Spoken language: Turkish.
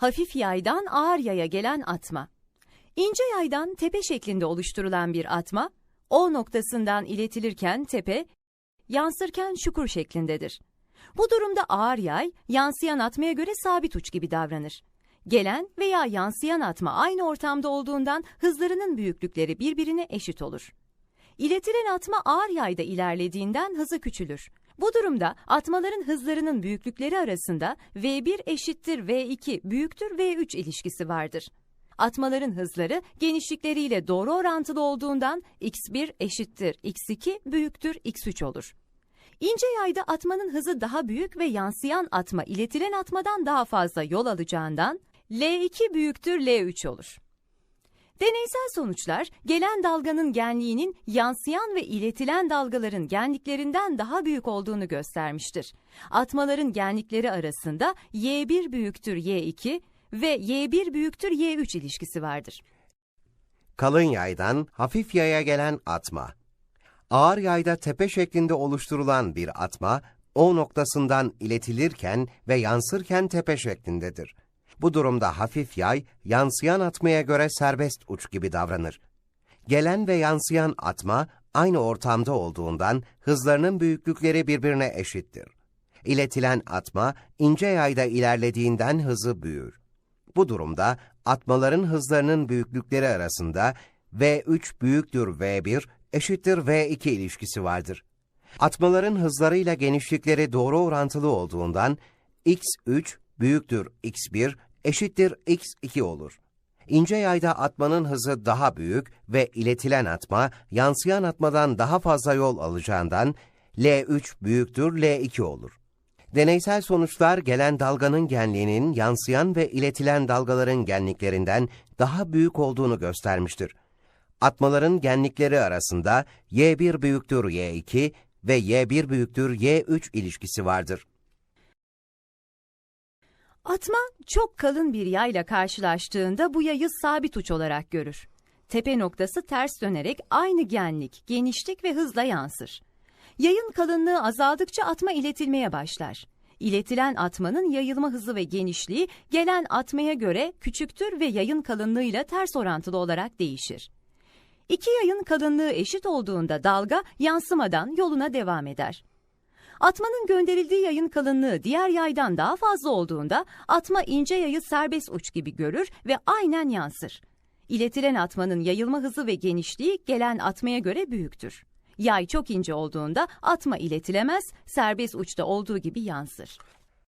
Hafif yaydan ağır yaya gelen atma. İnce yaydan tepe şeklinde oluşturulan bir atma, O noktasından iletilirken tepe, yansırken şukur şeklindedir. Bu durumda ağır yay, yansıyan atmaya göre sabit uç gibi davranır. Gelen veya yansıyan atma aynı ortamda olduğundan hızlarının büyüklükleri birbirine eşit olur. İletilen atma ağır yayda ilerlediğinden hızı küçülür. Bu durumda atmaların hızlarının büyüklükleri arasında V1 eşittir V2 büyüktür V3 ilişkisi vardır. Atmaların hızları genişlikleriyle doğru orantılı olduğundan x1 eşittir x2 büyüktür x3 olur. İnce yayda atmanın hızı daha büyük ve yansıyan atma iletilen atmadan daha fazla yol alacağından L2 büyüktür L3 olur. Deneysel sonuçlar gelen dalganın genliğinin yansıyan ve iletilen dalgaların genliklerinden daha büyük olduğunu göstermiştir. Atmaların genlikleri arasında Y1 büyüktür Y2 ve Y1 büyüktür Y3 ilişkisi vardır. Kalın yaydan hafif yaya gelen atma. Ağır yayda tepe şeklinde oluşturulan bir atma, O noktasından iletilirken ve yansırken tepe şeklindedir. Bu durumda hafif yay, yansıyan atmaya göre serbest uç gibi davranır. Gelen ve yansıyan atma, aynı ortamda olduğundan hızlarının büyüklükleri birbirine eşittir. İletilen atma, ince yayda ilerlediğinden hızı büyür. Bu durumda atmaların hızlarının büyüklükleri arasında V3 büyüktür V1 eşittir V2 ilişkisi vardır. Atmaların hızlarıyla genişlikleri doğru orantılı olduğundan x3 büyüktür x1 eşittir x2 olur. İnce yayda atmanın hızı daha büyük ve iletilen atma yansıyan atmadan daha fazla yol alacağından L3 büyüktür L2 olur. Deneysel sonuçlar gelen dalganın genliğinin yansıyan ve iletilen dalgaların genliklerinden daha büyük olduğunu göstermiştir. Atmaların genlikleri arasında Y1 büyüktür Y2 ve Y1 büyüktür Y3 ilişkisi vardır. Atma çok kalın bir yayla karşılaştığında bu yayı sabit uç olarak görür. Tepe noktası ters dönerek aynı genlik, genişlik ve hızla yansır. Yayın kalınlığı azaldıkça atma iletilmeye başlar. İletilen atmanın yayılma hızı ve genişliği gelen atmaya göre küçüktür ve yayın kalınlığıyla ters orantılı olarak değişir. İki yayın kalınlığı eşit olduğunda dalga yansımadan yoluna devam eder. Atmanın gönderildiği yayın kalınlığı diğer yaydan daha fazla olduğunda atma ince yayı serbest uç gibi görür ve aynen yansır. İletilen atmanın yayılma hızı ve genişliği gelen atmaya göre büyüktür. Yay çok ince olduğunda atma iletilemez, serbest uçta olduğu gibi yansır.